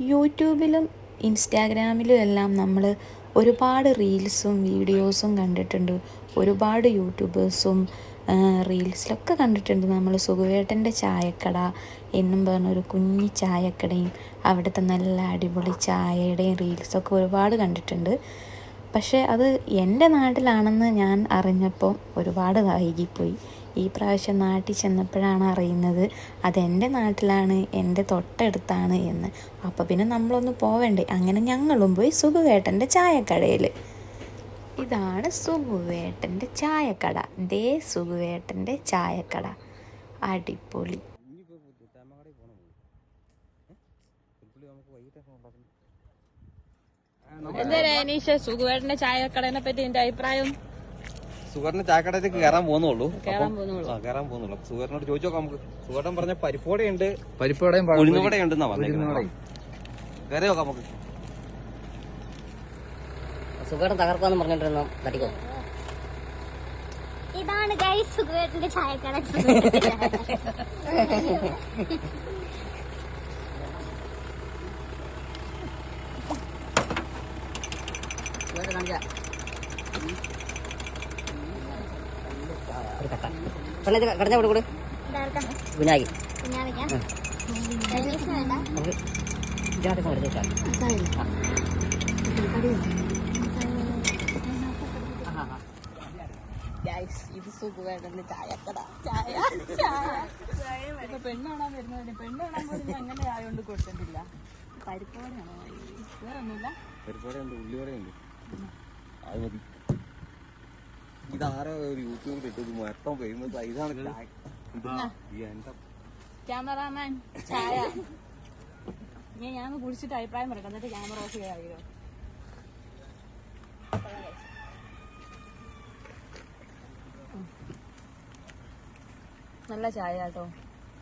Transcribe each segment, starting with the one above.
യൂട്യൂബിലും ഇൻസ്റ്റാഗ്രാമിലും എല്ലാം നമ്മൾ ഒരുപാട് റീൽസും വീഡിയോസും കണ്ടിട്ടുണ്ട്. ഒരുപാട് യൂട്യൂബേഴ്സും റീൽസിലൊക്കെ കണ്ടിട്ടുണ്ട്. നമ്മൾ സുഖവേട്ടന്റെ ചായക്കട എന്നും പറഞ്ഞൊരു കുഞ്ഞി ചായക്കടയും അവിടുത്തെ നല്ല അടിപൊളി ചായയുടെയും റീൽസൊക്കെ ഒരുപാട് കണ്ടിട്ടുണ്ട്. പക്ഷേ അത് എന്റെ നാട്ടിലാണെന്ന് ഞാൻ അറിഞ്ഞപ്പോൾ ഒരുപാട് വൈകിപ്പോയി. ഈ പ്രാവശ്യം നാട്ടിൽ ചെന്നപ്പോഴാണ് അറിയുന്നത് അതെന്റെ നാട്ടിലാണ് എന്റെ തൊട്ടടുത്താണ് എന്ന്. അപ്പോൾ പിന്നെ നമ്മളൊന്ന് പോവണ്ടേ? അങ്ങനെ ഞങ്ങളും പോയി സുഖുവേട്ടന്റെ ചായക്കടയിൽ ഇതാണ് സുഖുവേട്ടന്റെ ചായക്കട. ദേ സുഖുവേട്ടന്റെ ചായക്കട. അടിപൊളി. എന്തായാലും സുഖുവേട്ടന്റെ ചായക്കടനെ പറ്റി എന്റെ അഭിപ്രായം? സുഗറിന് ചായക്കടയിലേക്ക് കയറാൻ പോകുന്നുള്ളൂ. കയറാൻ പോകുന്നുള്ളൂ. സുഗറിനോട് ചോദിച്ചു നോക്കാം നമുക്ക്. സുഗറിനം പറഞ്ഞ പരിപ്പോടയുണ്ട് പരിപ്പോടെയും ഉഴുന്നുവടയുണ്ടെന്നാ പറഞ്ഞേക്കുന്നത്. കയറി നോക്കാം നമുക്ക്. സുഖമായിട്ട് തകർക്കാന്ന് പറഞ്ഞോണ്ടിരുന്നു. തട്ടിക്കോ. ഇതാണ് ഗൈസ് ചായക്കട. കടഞ്ഞ കട്ട കൊടു കുഞ്ഞായി കുഞ്ഞാവിക്കാം രജീഷ് വേണ്ട നമുക്ക് ഇതിനകത്ത് കൊടുത്തു വെച്ചാൽ ഇത് ചായക്കട ചായ ചായ പെണ്ണാണാൻ പെണ്ണ് കാണാൻ വരുന്നതിന് പെണ്ണ് കാണാൻ പോലും അങ്ങനെ ചായ കൊണ്ട് കൊടുത്തിട്ടില്ല പരിപ്പോടെയാണോ വേറെ ഒന്നുമില്ല പരിപ്പോടയുണ്ട് ഉള്ളിവടയുണ്ട്. അത് മതി. ഇതാരോ ഒരു യൂട്യൂബിൽ ഇട്ടത് മൊത്തം ഫേമസ് ഇതാണ് ചായ ഇതാ, ഈ എന്റെ ക്യാമറാമാൻ ചായ. ഞാൻ ഞാൻ കുടിച്ചിട്ട് അഭിപ്രായം പറയാം എന്നിട്ട് ക്യാമറ ഓഫ് ചെയ്യാമോ നല്ല ചായ കേട്ടോ.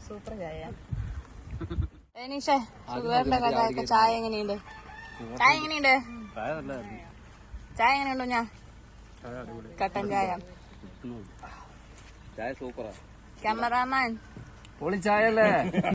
സൂപ്പർ ചായ. ഏനീഷേ സുഖേറിന്റെ കഥയൊക്കെ ചായ എങ്ങനെയുണ്ട്? ചായ എങ്ങനെയുണ്ട്? ചായ എങ്ങനെയുണ്ടോ ഞാൻ കട്ടൻ ചായ. ചായ സൂപ്പറാ. ക്യാമറാമാൻ. പൊളി ചായ അല്ലേ